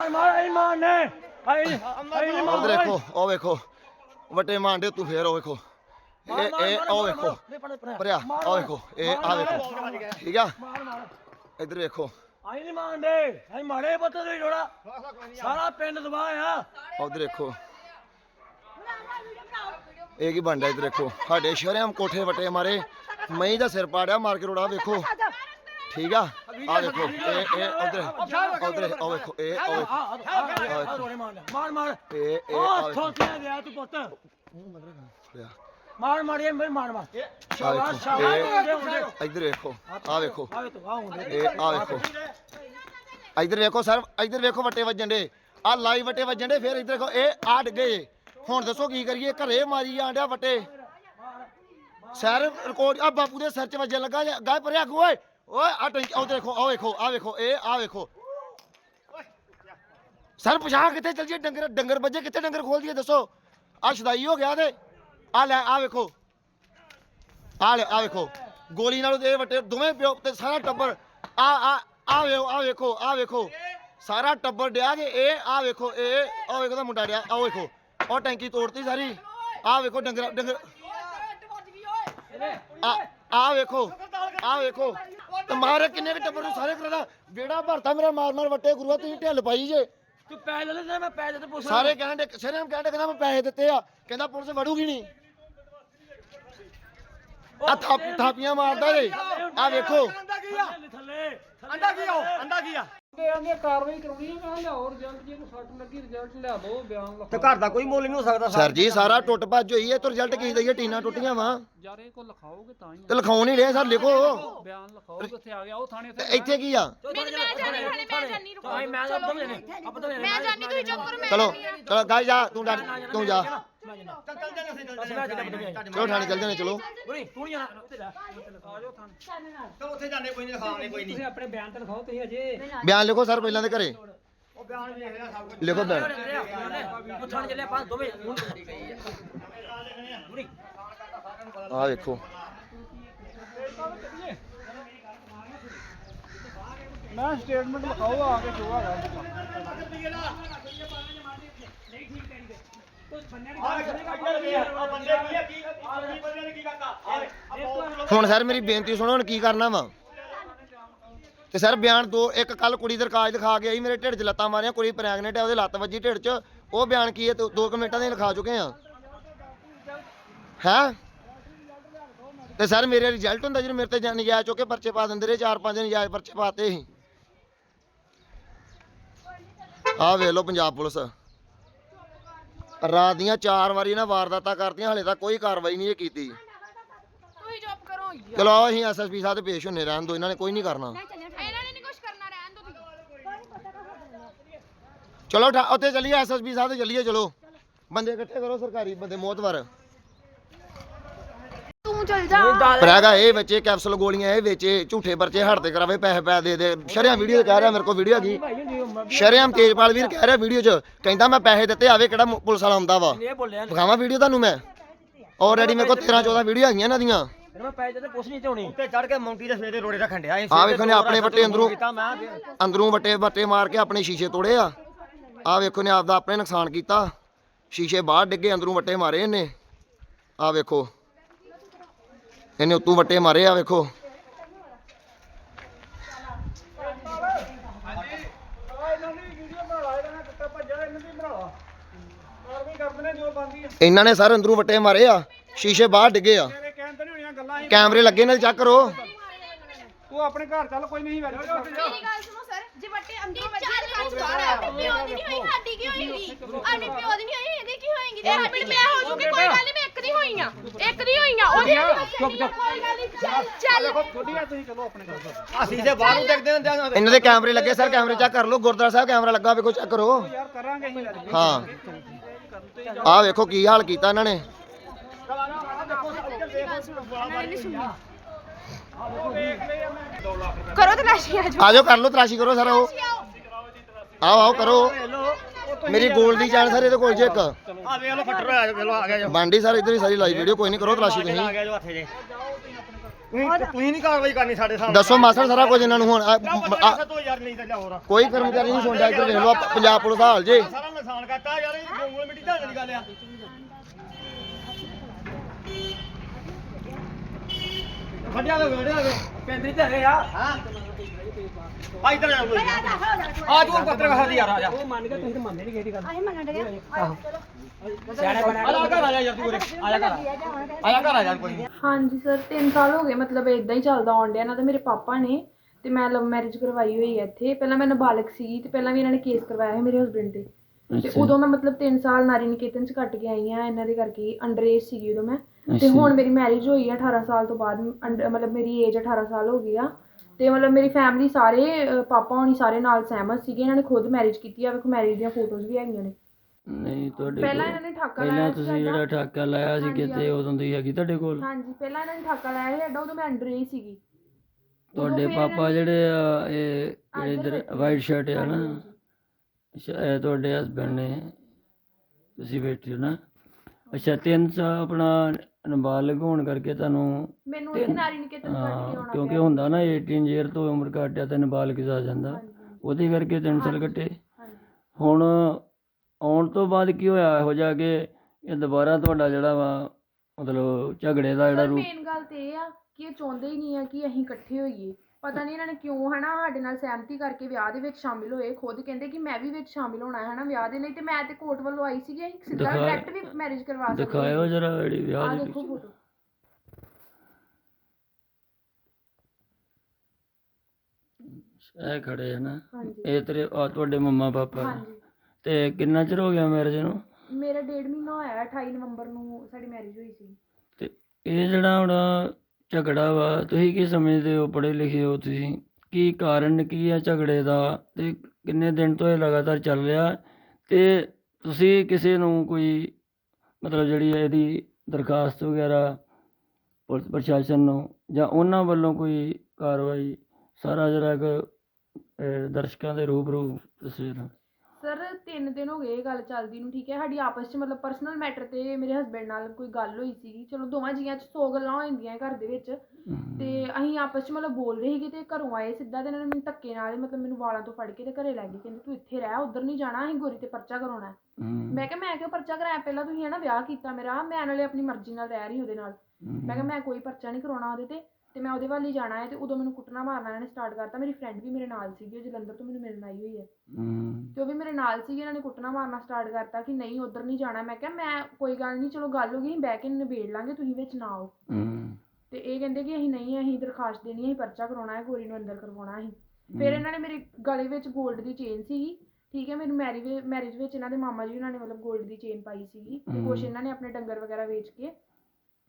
ਮਾਰ ਇਮਾਨ ਉਧਰ ਦੇਖੋ ਉਹ ਵੇਖੋ। ਵੱਟੇ ਮਾਂਡੇ ਤੂੰ ਫੇਰ ਉਹ ਵੇਖੋ। ਇਹ ਇਹ ਉਹ ਵੇਖੋ। ਪਰਿਆ ਉਹ ਵੇਖੋ ਇਹ ਆ ਵੇਖੋ। ਠੀਕ ਆ? ਇੱਧਰ ਵੇਖੋ। ਆਈ ਨਹੀਂ ਮੰਨਦੇ ਆਈ ਮਾਰੇ ਪੁੱਤ ਦੇ ਜੋੜਾ। ਸਾਰਾ ਪਿੰਡ ਦਬਾਇਆ ਉਧਰ ਦੇਖੋ ਇਹ ਕੀ ਬਣਦਾ ਇੱਧਰ ਦੇਖੋ ਸਾਡੇ ਸ਼ਹਿਰਾਂ ਕੋਠੇ ਵੱਟੇ ਮਾਰੇ। ਮਈ ਦਾ ਸਿਰ ਪਾੜਿਆ ਮਾਰ ਕੇ ਰੋੜਾ ਵੇਖੋ। ਠੀਕ ਆ? ਆ ਵੇਖੋ ਇਹ ਇਹ ਉਧਰ ਉਧਰ ਉਹ ਵੇਖੋ ਇਹ ਵੇਖੋ, ਆ ਮਾਰ ਮਾਰ ਮਾਰ। ਇਹ ਇਹ ਆ ਵੇਖੋ। ਥੋਕਿਆ ਗਿਆ ਤੂੰ ਪੁੱਤ। ਮਾਰ ਮੇਰੇ ਮਾਰ ਮਾਰ ਆ ਸ਼ਾਬਾਸ਼ ਵੇਖੋ ਇਹ ਇੱਧਰ ਵੇਖੋ ਆ ਵੇਖੋ। ਆ ਇਹ ਆ ਵੇਖੋ। ਇੱਧਰ ਵੇਖੋ ਸਰ ਇੱਧਰ ਵੇਖੋ ਵੱਟੇ ਵੱਜਣ ਦੇ। ਆ ਲਾਈ ਵੱਟੇ ਵੱਜਣ ਦੇ ਫਿਰ ਇੱਧਰ ਦੇਖੋ ਇਹ ਆ ਡਿੱਗੇ ਹੁਣ ਦੱਸੋ ਕੀ ਕਰੀਏ ਘਰੇ ਮਾਰੀ ਜਾਂਦਿਆ ਵੱਟੇ। ਸਰ ਰਿਕਾਰਡ ਆ ਬਾਪੂ ਦੇ ਸਿਰ 'ਚ ਵੱਜਣ ਲੱਗਾ ਗਾਇ ਪਰਿਆ ਓਏ। ਓਏ ਆ ਟੈਂਕ ਉਹ ਦੇਖੋ ਆ ਵੇਖੋ ਆ ਵੇਖੋ ਇਹ ਆ ਵੇਖੋ ਸਰ ਪਛਾਣ ਕਿੱਥੇ ਚਲ ਜੀ ਡੰਗਰ ਡੰਗਰ ਵੱਜੇ ਕਿੱਥੇ ਡੰਗਰ ਖੋਲ ਦਈਏ ਦੱਸੋ ਆ ਸ਼ਦਾਈ ਹੋ ਗਿਆ ਤੇ ਆ ਲੈ ਆ ਵੇਖੋ ਆ ਲੈ ਆ ਵੇਖੋ ਗੋਲੀ ਨਾਲ ਦੇ ਵੱਟੇ ਦੋਵੇਂ ਪਿਓ ਤੇ ਸਾਰਾ ਟੱਬਰ ਆ ਆ ਆ ਵੇਖੋ ਆ ਵੇਖੋ ਆ ਵੇਖੋ ਸਾਰਾ ਟੱਬਰ ਡਿਆ ਜੇ ਇਹ ਆ ਵੇਖੋ ਇਹ ਆ ਵੇਖੋ ਦਾ ਮੁੰਡਾ ਡਿਆ ਆ ਵੇਖੋ ਉਹ ਟੈਂਕੀ ਤੋੜਤੀ ਸਾਰੀ ਆ ਵੇਖੋ ਡੰਗਰ ਡੰਗਰ ਆ ਆ ਵੇਖੋ ਆ ਵੇਖੋ ਤੇ ਮਾਰੇ ਕਿੰਨੇ ਕੁ ਟੱਬਰ ਨੂੰ ਸਾਰੇ ਕਰਦਾ ਬੇੜਾ ਭਰਤਾ ਮੇਰਾ ਮਾਰ ਮਾਰ ਵੱਟੇ ਗੁਰੂਆ ਤੁਸੀਂ ਢਿੱਲ ਪਾਈ ਜੇ। ਤੂੰ ਪੈਸੇ ਲੈ ਲੈ ਮੈਂ ਪੈਸੇ ਤੇ ਪੁੱਛ ਸਾਰੇ ਕਹਿੰਦੇ ਸ਼ਰਮ ਕਹਿੰਦੇ ਕਹਿੰਦਾ ਮੈਂ ਪੈਸੇ ਦਿੱਤੇ ਆ। ਕਹਿੰਦਾ ਪੁਲਿਸ ਵੜੂਗੀ ਨਹੀਂ। ਆ ਥਾਪ ਥਾਪੀਆਂ ਮਾਰਦਾ ਏ ਆ ਵੇਖੋ। ਅੰਡਾ ਕੀ ਹੋ ਅੰਡਾ ਕੀ ਆ? ਤੇ ਆਂਦੇ ਕਾਰਵਾਈ ਕਰਾਉਣੀ ਹੈ ਮੈਂ ਲਿਆਓ ਰਿਜ਼ਲਟ ਜੇ ਕੋਈ ਸੱਟ ਲੱਗੀ ਰਿਜ਼ਲਟ ਲਿਆ ਦਿਓ ਬਿਆਨ ਤੇ ਲਿਖਾਓ ਘਰ ਦਾ ਕੋਈ ਮੁੱਲ ਨਹੀਂ ਹੋ ਸਕਦਾ ਸਰ ਜੀ ਸਾਰਾ ਟੁੱਟ ਭੱਜ ਹੋਈ ਹੈ ਤੇ ਰਿਜ਼ਲਟ ਕੀ ਦਈਏ ਟੀਨਾ ਟੁੱਟੀਆਂ ਵਾ। ਯਾਰ ਇਹ ਕੋ ਲਿਖਾਓਗੇ ਤਾਂ ਹੀ ਤੇ ਲਿਖਾਉਣ ਹੀ ਰਹੇ ਸਰ ਲਿਖੋ। ਬਿਆਨ ਲਿਖਾਓਗੇ ਉੱਥੇ ਆ ਗਿਆ ਉਹ ਥਾਣੇ ਤੇ ਉੱਥੇ ਇੱਥੇ ਕੀ ਆ? ਮੈਂ ਜਾਣੀ ਖਾਣੇ ਮੈਂ ਜਾਣੀ ਰੁਕੋ। ਆਈ ਮੈਂ ਤਾਂ ਬਦਲੇ ਨੇ ਆ ਬਦਲੇ ਮੈਂ ਜਾਣੀ ਤੁਸੀਂ ਚੁੱਪ ਕਰੋ ਮੈਂ ਚਲੋ ਚਲੋ ਗਾਈ ਜਾ ਤੂੰ ਡਰ ਤੂੰ ਜਾ। ਚੱਲ ਚੱਲ ਜਾਣਾ ਸੀ ਅਸੀਂ ਮੈਂ ਜਿੱਦਾਂ ਚਲੋ ਥਾਣੇ ਚੱਲ ਜਾਣੇ ਚਲੋ। ਬੁਰੀ ਤੂੰ ਨਹੀਂ ਜਾਣਾ ਉੱਥੇ ਜਾ ਆ ਜਾਓ ਥਾਣੇ। ਚਲ ਉੱਥੇ ਜਾਂਦੇ ਕੋਈ ਨਹੀਂ ਖਾਣੇ ਕੋਈ ਨਹੀਂ। ਤੁਸੀਂ ਆਪਣੇ ਬਿਆਨ ਤੇ ਲਿਖਾਓ ਤੁਸੀਂ ਅਜੇ। ਬਿਆਨ ਲਿਖੋ ਸਰ ਪਹਿਲਾਂ ਦੇ ਘਰੇ। ਉਹ ਬਿਆਨ ਵੀ ਹੈਗਾ ਸਭ ਕੁਝ ਲਿਖੋ ਬਿਆਨ। ਥਾਣੇ ਚੱਲੇ ਆਪਾਂ ਦੋਵੇਂ। ਆ ਵੇਖੋ ਮੈਂ ਸਟੇਟਮੈਂਟ ਲਿਖਾਓ ਆ ਕੇ ਜੋ ਹੈਗਾ ਆ ਬੰਦੇ ਕੀ ਆ ਕੀ ਆ ਕੀ ਬੰਦੇ ਨੇ ਕੀ ਕਰਤਾ ਆ ਹੁਣ ਸਰ ਮੇਰੀ ਬੇਨਤੀ ਸੁਣੋ ਹੁਣ ਕੀ ਕਰਨਾ ਵਾ? ਤੇ ਸਰ ਬਿਆਨ ਦੋ ਇੱਕ ਕੱਲ ਕੁੜੀ ਦਰਕਾਜ ਦਿਖਾ ਕੇ ਆਈ ਮੇਰੇ ਢਿੱਡ 'ਚ ਲੱਤਾਂ ਮਾਰੀਆਂ ਕੁੜੀ ਪ੍ਰੈਗਨੈਂਟ ਹੈ ਉਹਦੇ ਲੱਤ ਵੱਜੀ ਢਿੱਡ 'ਚ। ਉਹ ਬਿਆਨ ਕੀ ਹੈ? ਦੋ ਕੁ ਮਿੰਟਾਂ ਦੇ ਲਿਖਾ ਚੁੱਕੇ ਆ। ਹੈ? ਤੇ ਸਰ ਮੇਰੇ ਰਿਜ਼ਲਟ ਹੁੰਦਾ ਜਦੋਂ ਮੇਰੇ ਤੇ ਨਜਾਇਜ਼ ਚੁੱਕ ਪਰਚੇ ਪਾ ਦਿੰਦੇ ਰਹੇ ਚਾਰ ਪੰਜ ਨਜਾਇਜ਼ ਪਰਚੇ ਪਾਤੇ ਸੀ। ਆਹ ਵੇਖ ਲਓ ਪੰਜਾਬ ਪੁਲਿਸ। ਰਾਤ ਦੀਆਂ ਚਾਰ ਵਾਰੀ ਇਹਨਾਂ ਵਾਰਦਾਤਾਂ ਕਰਤੀਆਂ ਹਲੇ ਤੱਕ ਕੋਈ ਕਾਰਵਾਈ ਨਹੀਂ ਇਹ ਕੀਤੀ। ਤੁਸੀਂ ਚੁੱਪ ਕਰੋ ਚਲੋ ਆਓ ਅਸੀਂ ਐਸਐਸਪੀ ਸਾਹਿਬ ਤੇ ਪੇਸ਼ ਹੁੰਨੇ ਰਹਿਣ ਦੋ ਇਹਨਾਂ ਨੇ ਕੋਈ ਨਹੀਂ ਕਰਨਾ। ਇਹਨਾਂ ਨੇ ਨਹੀਂ ਕੁਝ ਕਰਨਾ ਰਹਿਣ ਦੋ ਤੁਸੀਂ। ਚਲੋ ਠਾ- ਉੱਥੇ ਚੱਲੀਏ ਐਸਐਸਪੀ ਸਾਹਿਬ ਤੇ ਚੱਲੀਏ ਚਲੋ। ਬੰਦੇ ਇਕੱਠੇ ਕਰੋ ਸਰਕਾਰੀ ਬੰਦੇ ਮੋਤਵਰ ਤੂੰ ਚੱਲ ਜਾ। ਇਹ ਬੱਚੇ ਕੈਪਸੂਲ ਗੋਲੀਆਂ ਇਹ ਵੇਚੇ ਝੂਠੇ ਪਰਚੇ ਹੜਦੇ ਕਰਾਵੇ ਪੈਸੇ ਪੈ ਦੇ ਦੇ। ਸ਼ਰਿਆਮ ਵੀਡੀਓ ਕਹਿ ਰਿਹਾ ਮੇਰੇ ਕੋਲ ਵੀਡੀਓ ਹੈਗੀ। ਸ਼ਰਿਆਮ ਤੇਜਪਾਲ ਵੀਰ ਕਹਿ ਰਿਹਾ ਵੀਡੀਓ 'ਚ ਕਹਿੰਦਾ ਮੈਂ ਪੈਸੇ ਦਿੱਤੇ ਆਵੇ ਕਿਹੜਾ ਮੁ- ਪੁਲਿਸ ਵਾਲਾ ਆਉਂਦਾ ਵਾ। ਇਹ ਬੋਲਿਆ ਵਿਖਾਵਾਂ ਵੀਡੀਓ ਤੁਹਾਨੂੰ ਮੈਂ? ਆਲਰੇਡੀ ਮੇਰੇ ਕੋਲ 13 14 ਵੀਡੀਓ ਹੈਗੀਆਂ ਇਹਨਾਂ ਦੀਆਂ। ਫਿਰ ਮੈਂ ਪੈਸੇ ਤੇ ਪੁੱਛ ਨਹੀਂ ਚਾਉਣੀ ਉੱਤੇ ਚੜ ਕੇ ਮੌਂਟੀ ਦੇ ਸਵੇਰੇ ਰੋੜੇ ਰੱਖਣ ਡਿਆ ਆਹ ਵੇਖੋ ਨੇ ਆਪਣੇ ਵੱਟੇ ਅੰਦਰੋਂ ਕੀਤਾ ਮੈਂ ਅੰਦਰੋਂ ਵੱਟੇ ਵੱਟੇ ਮਾਰ ਕੇ ਆਪਣੇ ਸ਼ੀਸ਼ੇ ਤੋੜੇ ਆ। ਆ ਵੇਖੋ ਨੇ ਆਪਦਾ ਆਪਣੇ ਨੁਕਸਾਨ ਕੀਤਾ। ਸ਼ੀਸ਼ੇ ਬਾਹਰ ਡਿੱਗੇ ਅੰਦਰੋਂ ਵੱਟੇ ਮਾਰੇ ਇਹਨੇ। ਆ ਵੇਖੋ। ਇਹਨੇ ਉੱਤੋਂ ਵੱਟੇ ਮਾਰੇ ਆ ਵੇਖੋ। ਇਹਨਾਂ ਨੇ ਸਰ ਅੰਦਰੋਂ ਵੱਟੇ ਮਾਰੇ ਆ ਸ਼ੀਸ਼ੇ ਬਾਹਰ ਡਿੱਗੇ ਆ। ਕਹਿੰਦੇ ਨਹੀਂ ਹੋਣੀਆਂ ਗੱਲਾਂ ਕੈਮਰੇ ਲੱਗੇ ਨਾਲ ਚੈੱਕ ਕਰੋ ਤੂੰ ਆਪਣੇ ਘਰ ਚੱਲ ਕੋਈ ਨਹੀਂ ਵੈਰੀ ਮੇਰੀ ਗੱਲ ਸੁਣੋ ਸਰ ਜੇ ਵੱਟੇ ਅੰਦਰ ਚਾਰ ਕੱਚ ਬਾਹਰ ਆ ਤੇ ਪਿਓ ਦੀ ਨਹੀਂ ਹੋਈ ਸਾਡੀ ਕੀ ਹੋਏਗੀ? ਆਨੇ ਪਿਓ ਦੀ ਨਹੀਂ ਹੋਈ ਇਹਦੀ ਕੀ ਹੋਏਗੀ? ਤੇ ਆਪਣੀ ਮੈਂ ਹੋ ਜੂਗੀ ਕੋਈ ਗੱਲ ਨਹੀਂ ਮੈਂ ਇੱਕ ਦੀ ਹੋਈ ਆ ਇੱਕ ਦੀ ਹੋਈ ਆ ਉਹਦੀ ਚੁੱਪ ਚੁੱਪ ਕੋਈ ਗੱਲ ਨਹੀਂ ਚੱਲ ਚੱਲ। ਛੋਟੀ ਆ ਤੁਸੀਂ ਚਲੋ ਆਪਣੇ ਘਰ ਅਸੀਂ ਤੇ ਬਾਹਰੋਂ ਦੇਖਦੇ ਹੁੰਦੇ ਆ ਇਹਨਾਂ ਦੇ ਕੈਮਰੇ ਲੱਗੇ ਸਰ ਕੈਮਰੇ ਚੈੱਕ ਕਰ ਲਓ ਗੁਰਦੁਆਰਾ ਸਾਹਿਬ ਕੈਮਰਾ ਲੱਗਾ ਵੇਖੋ ਚੈੱਕ ਕਰੋ ਯਾਰ ਕਰਾਂਗੇ ਅਸੀਂ ਹਾਂ। ਆਹ ਵੇਖੋ ਕੀ ਹਾਲ ਕੀਤਾ ਇਹਨਾਂ ਨੇ। ਕਰੋ ਤੇ ਲਾਸ਼ੀ ਆ ਜਾਓ। ਆਜੋ ਕਰ ਲਓ ਤਰਾਸ਼ੀ ਕਰੋ ਸਰ ਉਹ। ਆਓ। ਆਓ ਕਰੋ। ਮੇਰੀ ਗੋਲ ਦੀ ਜਾਨ ਸਰ ਇਹਦੇ ਕੋਲ ਜੇ ਇੱਕ। ਆ ਵੇਖ ਲੋ ਫੱਟਰ ਆ ਵੇਖ ਲੋ ਆ ਗਿਆ ਜੋ। ਬਾਂਡੀ ਸਰ ਇਧਰ ਹੀ ਸਾਰੀ ਲਾਈ ਵੀਡੀਓ ਕੋਈ ਨਹੀਂ ਕਰੋ ਤਰਾਸ਼ੀ ਆ ਤੁਸੀਂ। ਗਿਆ ਜੋ ਹੱਥੇ ਜੇ ਤੁਸੀਂ ਤੁਸੀਂ ਨਹੀਂ ਕਾਰਵਾਈ ਕਰਨੀ ਸਾਡੇ ਸਾਹਮਣੇ। ਦੱਸੋ ਮਾਸਟਰ ਸਾਰਾ ਕੁਝ ਇਹਨਾਂ ਨੂੰ ਹੁਣ ਆ- ਲਿਆਓ ਮ- ਬੰਦਾ ਆ- ਸੱਤੋ ਯਾਰ ਨਹੀਂ ਤਾਂ ਲਿਆਓ ਹੋਰ। ਕੋਈ ਕਰਮਚਾਰੀ ਨਹੀਂ ਸੁਣਦਾ ਇੱਧਰ ਵੇਖ ਲਓ ਆਹ ਪੰਜਾਬ ਪੁਲਿਸ ਦਾ ਹਾਲ ਜੇ। ਸਾਰਾ ਨੁਕਸਾਨ ਕਰਤਾ ਯਾਰ ਇਹ ਉਂਗਲ ਮਿੱਟੀ ਦੀ ਗੱਲ ਆ। ਵੱਡਿਆ ਲੋ ਵੱਡਿਆ ਲੋ ਪੈਂਦੀ ਤੇ ਆ। ਆ ਇਧਰ ਆ ਕੋਈ ਆ ਤੂੰ ਪੱਤਰਕਾਰ ਦੀ ਯਾਰ ਆ ਜਾ। ਉਹ ਮੰਨ ਗਿਆ ਤੁਸੀਂ ਤਾਂ ਮੰਨਦੇ ਨਹੀਂ ਕਿਹੜੀ ਗੱਲ। ਅਸੀਂ ਮੰਗਣ ਡਿਆ ਸਿਆਣੇ ਬਣਾ ਆ ਜਾ ਘਰ ਆ ਜਾ ਯਾਰ ਤੂੰ ਉਰੇ। ਆ ਜਾ ਘਰ ਆ। ਆ ਜਾ ਘਰ ਆ ਜਾ ਕੋਈ ਨੀ। ਹਾਂਜੀ ਸਰ 3 ਸਾਲ ਹੋ ਗਏ ਮਤਲਬ ਇਦਾਂ ਹੀ ਚੱਲਦਾ ਆਉਣ ਡਿਆ ਨਾ ਤਾਂ ਮੇਰੇ ਪਾਪਾ ਨੇ ਤੇ ਮੈਂ ਲਵ ਮੈਰਿਜ ਕਰਵਾਈ ਹੋਈ ਹੈ ਇੱਥੇ। ਪਹਿਲਾਂ ਮੈਂ ਨਾਬਾਲਗ ਸੀ ਤੇ ਪਹਿਲਾਂ ਵੀ ਇਹਨਾਂ ਨੇ ਕੇਸ ਕਰਵਾਇਆ ਹੈ ਮੇਰੇ ਹਸਬੰਡ ਤੇ। ਤੇ ਉਦੋਂ ਮੈਂ ਮਤਲਬ 3 ਸਾਲ ਨਾਰੀ ਨਿਕੇਤਨ ਚ ਕੱਟ ਕੇ ਆਈ ਆ ਇਹਨਾਂ ਦੇ ਕਰਕੇ ਅੰਡਰ ਏਜ ਸੀਗੀ ਉਦੋਂ ਮੈਂ। ਤੇ ਹੁਣ ਮੇਰੀ ਮੈਰਿਜ ਹੋਈ ਆ 18 ਸਾਲ ਤੋਂ ਬਾਅਦ ਮਤਲਬ ਮੇਰੀ ਏਜ 18 ਸਾਲ ਹੋ ਗਈ ਆ। ਤੇ ਮਤਲਬ ਮੇਰੀ ਫੈਮਿਲੀ ਸਾਰੇ ਪਾਪਾ ਹੋਣੀ ਸਾਰੇ ਨਾਲ ਸਹਿਮਤ ਸੀਗੇ ਇਹਨਾਂ ਨੇ ਖੁਦ ਮੈਰਿਜ ਕੀਤੀ ਆ ਵੇਖੋ ਮੈਰਿਜ ਦੀਆਂ ਫੋਟੋਜ਼ ਵੀ ਹੈਗੀਆਂ ਨੇ। ਨਹੀਂ ਤੁਹਾਡੇ ਪਹਿਲਾਂ ਕੋਲ ਇਹਨਾਂ ਨੇ ਠਾਕਾ ਪਹਿਲਾਂ ਲਾਇਆ ਸੀ ਤੁਸੀਂ ਸਾਡਾ। ਜਿਹੜਾ ਠਾਕਾ ਲਾਇਆ ਸੀ ਹਾਂਜੀ, ਕਿਤੇ ਉਦੋਂ ਦੀ ਹੈਗੀ ਤੁਹਾਡੇ ਕੋਲ? ਹਾਂਜੀ ਪਹਿਲਾਂ ਇਹਨਾਂ ਨੇ ਠਾਕਾ ਲਾਇਆ ਸੀ ਸਾਡਾ ਉਦੋਂ ਮੈਂ ਅੰਡਰ ਸੀਗੀ। ਉਦੋਂ ਤੁਹਾਡੇ ਫਿਰ ਪਾਪਾ ਜਿਹੜੇ ਆ ਇਹ ਜਿਹੜੇ ਇੱਧਰ ਵਾਈਟ ਸ਼ਰਟ ਆ ਨਾ ਹਾਂਜੀ, ਅੱਛਾ ਇਹ ਤੁਹਾਡੇ ਹਸਬੰਡ ਨੇ ਤੁਸੀਂ ਬੈਠੇ ਹੋ ਨਾ। ਅੱਛਾ ਤਿੰਨ ਸਾਲ ਆਪਣਾ ਨਾਬਾਲਗ ਹੋਣ ਕਰਕੇ ਤੁਹਾਨੂੰ ਮੈਨੂੰ ਇੱਥੇ ਨਾਰੀ ਨਿਕੇਤਨ ਕੇ ਹਾਂ ਆਉਣਾ ਕਿਉਂਕਿ ਪਿਆ। ਹੁੰਦਾ ਨਾ 18 ਈਅਰ ਤੋਂ ਉਮਰ ਘੱਟ ਆ ਤੇ ਨਾਬਾਲਗ ਆ ਜਾਂਦਾ। ਹਾਂਜੀ, ਉਹਦੇ ਕਰਕੇ ਤਿੰਨ ਸਾਲ ਕੱਟੇ ਹਾਂਜੀ। ਹੁਣ ਆਉਣ ਤੋਂ ਬਾਅਦ ਕੀ ਹੋਇਆ? ਇਹੋ ਜਿਹਾ ਕਿ ਇਹ ਦੁਬਾਰਾ ਤੁਹਾਡਾ ਜਿਹੜਾ ਵਾ ਮਤਲਬ ਝਗੜੇ ਦਾ ਜਿਹੜਾ ਸਰ ਰੂਪ ਮੇਨ ਗੱਲ ਤੇ ਇਹ ਆ ਕਿ ਇਹ ਚਾਹੁੰਦੇ ਹੀ ਨਹੀਂ ਆ ਕਿ ਅਸੀਂ ਇਕੱਠੇ ਹੋਈਏ। ਪਤਾ ਨਹੀਂ ਇਹਨਾਂ ਨੇ ਕਿਉਂ ਹਨਾ ਸਾਡੇ ਨਾਲ ਸਹਿਮਤੀ ਕਰਕੇ ਵਿਆਹ ਦੇ ਵਿੱਚ ਸ਼ਾਮਿਲ ਹੋਏ। ਖੁਦ ਕਹਿੰਦੇ ਕਿ ਮੈਂ ਵੀ ਵਿੱਚ ਸ਼ਾਮਿਲ ਹੋਣਾ ਹੈ ਹਨਾ ਵਿਆਹ ਦੇ ਲਈ ਤੇ ਮੈਂ ਤੇ ਕੋਰਟ ਵੱਲੋਂ ਆਈ ਸੀਗੀ ਅਸੀਂ ਸਿੱਧਾ ਦਿਖਾ- ਡਾਇਰੈਕਟ ਵੀ ਮੈਰਿਜ ਕਰਵਾ ਸਕਦੇ ਦਿਖਾਇਓ ਜਰਾ ਜਿਹੜੀ ਵਿਆਹ ਆ ਦੀ ਦੇਖੋ picture। ਫੋਟੋ ਇਹ ਖੜੇ ਹੈ ਨਾ। ਹਾਂਜੀ। ਇਹ ਤੇਰੇ ਆ ਤੁਹਾਡੇ ਮੰਮਾ ਪਾਪਾ ਹਾਂਜੀ। ਤੇ ਕਿੰਨਾ ਚਿਰ ਹੋ ਗਿਆ ਮੈਰਿਜ ਨੂੰ? ਮੇਰਾ ਡੇਢ ਮਹੀਨਾ ਹੋਇਆ 28 ਨਵੰਬਰ ਨੂੰ ਸਾਡੀ ਮੈਰਿਜ ਹੋਈ ਸੀ। ਤੇ ਇਹ ਜਿਹੜਾ ਹੁਣ ਝਗੜਾ ਵਾ। ਤੁਸੀਂ ਕੀ ਸਮਝਦੇ ਹੋ ਪੜ੍ਹੇ ਲਿਖੇ ਹੋ ਤੁਸੀਂ? ਕੀ ਕਾਰਨ ਕੀ ਹੈ ਝਗੜੇ ਦਾ? ਅਤੇ ਕਿੰਨੇ ਦਿਨ ਤੋਂ ਇਹ ਲਗਾਤਾਰ ਚੱਲ ਰਿਹਾ? ਅਤੇ ਤੁਸੀਂ ਕਿਸੇ ਨੂੰ ਕੋਈ ਮਤਲਬ ਜਿਹੜੀ ਇਹਦੀ ਦਰਖਾਸਤ ਵਗੈਰਾ, ਪੁਲਿਸ ਪ੍ਰਸ਼ਾਸਨ ਨੂੰ ਜਾਂ ਉਹਨਾਂ ਵੱਲੋਂ ਕੋਈ ਕਾਰਵਾਈ, ਸਾਰਾ ਜਿਹੜਾ ਇੱਕ ਦਰਸ਼ਕਾਂ ਦੇ ਰੂਬਰੂ ਤਸਵੀਰ? ਸਰ ਤਿੰਨ ਦਿਨ ਹੋ ਗਏ ਇਹ ਗੱਲ ਚੱਲਦੀ ਨੂੰ ਠੀਕ ਹੈ? ਸਾਡੀ ਆਪਸ 'ਚ ਮਤਲਬ ਪਰਸਨਲ ਮੈਟਰ ਤੇ ਮੇਰੇ ਹਸਬੰਡ ਨਾਲ ਕੋਈ ਗੱਲ ਹੋਈ ਸੀਗੀ। ਚਲੋ ਦੋਵਾਂ ਜੀਆਂ 'ਚ ਸੌ ਗੱਲਾਂ ਹੋ ਜਾਂਦੀਆਂ ਘਰ ਦੇ ਵਿੱਚ। ਤੇ ਅਸੀਂ ਆਪਸ 'ਚ ਮਤਲਬ ਬੋਲ ਰਹੇ ਸੀਗੇ ਤੇ ਘਰੋਂ ਆਏ ਸਿੱਧਾ ਤੇ ਇਹਨਾਂ ਨੇ ਮੈਨੂੰ ਧੱਕੇ ਨਾਲ ਹੀ ਮਤਲਬ ਮੈਨੂੰ ਵਾਲਾਂ ਤੋਂ ਫੜ ਕੇ ਤੇ ਘਰੇ ਲੈ ਗਏ। ਕਹਿੰਦੇ ਤੂੰ ਇੱਥੇ ਰਹਿ ਉਧਰ ਨਹੀਂ ਜਾਣਾ ਅਸੀਂ ਗੋਰੀ ਤੇ ਪਰਚਾ ਕਰਾਉਣਾ ਹੈ। ਮੈਂ ਕਿਹਾ ਮੈਂ ਕਿਉਂ ਪਰਚਾ ਕਰਾਇਆ? ਪਹਿਲਾਂ ਤੁਸੀਂ ਹਨਾ ਵਿਆਹ ਕੀਤਾ ਮੇਰਾ। ਮੈਂ ਨਾਲੇ ਆਪਣੀ ਮਰਜ਼ੀ ਨਾਲ ਰਹਿ ਰਹੀ ਉਹਦੇ ਨਾਲ। ਮੈਂ ਕਿਹਾ ਮੈਂ ਕੋਈ ਪਰਚਾ ਨਹੀਂ ਕਰਾਉਣਾ ਉਹਦੇ ਤੇ। ਤੇ ਮੈਂ ਉਹਦੇ ਵੱਲ ਹੀ ਜਾਣਾ ਹੈ ਤੇ ਉਦੋਂ ਮੈਨੂੰ ਕੁੱਟਣਾ ਮਾਰਨਾ ਇਹਨਾਂ ਨੇ ਸਟਾਰਟ ਕਰਤਾ। ਮੇਰੀ ਫਰੈਂਡ ਵੀ ਮੇਰੇ ਨਾਲ ਸੀਗੀ ਉਹ ਜਲੰਧਰ ਤੋਂ ਮੈਨੂੰ ਮਿਲਣ ਆਈ ਹੋਈ ਹੈ। ਤੇ ਉਹ ਵੀ ਮੇਰੇ ਨਾਲ ਸੀ ਇਹਨਾਂ ਨੇ ਕੁੱਟਣਾ ਮਾਰਨਾ ਸਟਾਰਟ ਕਰਤਾ ਕਿ ਨਹੀਂ ਉਧਰ ਨਹੀਂ ਜਾਣਾ। ਮੈਂ ਕਿਹਾ ਮੈਂ ਕੋਈ ਗੱਲ ਨਹੀਂ ਚਲੋ ਗੱਲ ਹੋ ਗਈ ਬਹਿ ਕੇ ਨਿਬੇੜ ਲਾਂਗੇ ਤੁਸੀਂ ਵਿੱਚ ਨਾ ਆਓ। ਤੇ ਇਹ ਕਹਿੰਦੇ ਕਿ ਅਸੀਂ ਨਹੀਂ ਅਸੀਂ ਦਰਖਾਸਤ ਦੇਣੀ ਹੈ ਅਸੀਂ ਪਰਚਾ ਕਰਾਉਣਾ ਹੈ ਗੋਰੀ ਨੂੰ ਅੰਦਰ ਕਰਵਾਉਣਾ ਹੈ ਫਿਰ ਇਹਨਾਂ ਨੇ ਮੇਰੇ ਗਲੇ ਵਿੱਚ 골ਡ ਦੀ ਚੇਨ ਸੀਗੀ ਠੀਕ ਹੈ ਮੈਨੂੰ ਮੈਰਿਜ ਮੈਰਿਜ ਵਿੱਚ ਇਹਨਾਂ ਦੇ ਮਾਮਾ ਜੀ ਉਹਨਾਂ ਨੇ ਮਤਲਬ 골ਡ ਦੀ ਚੇਨ ਪਾਈ ਸੀਗੀ ਤੇ ਕੁਛ ਇਹਨਾਂ ਨੇ ਆਪਣੇ ਡੰਗਰ ਵਗੈਰਾ ਵੇਚ ਕੇ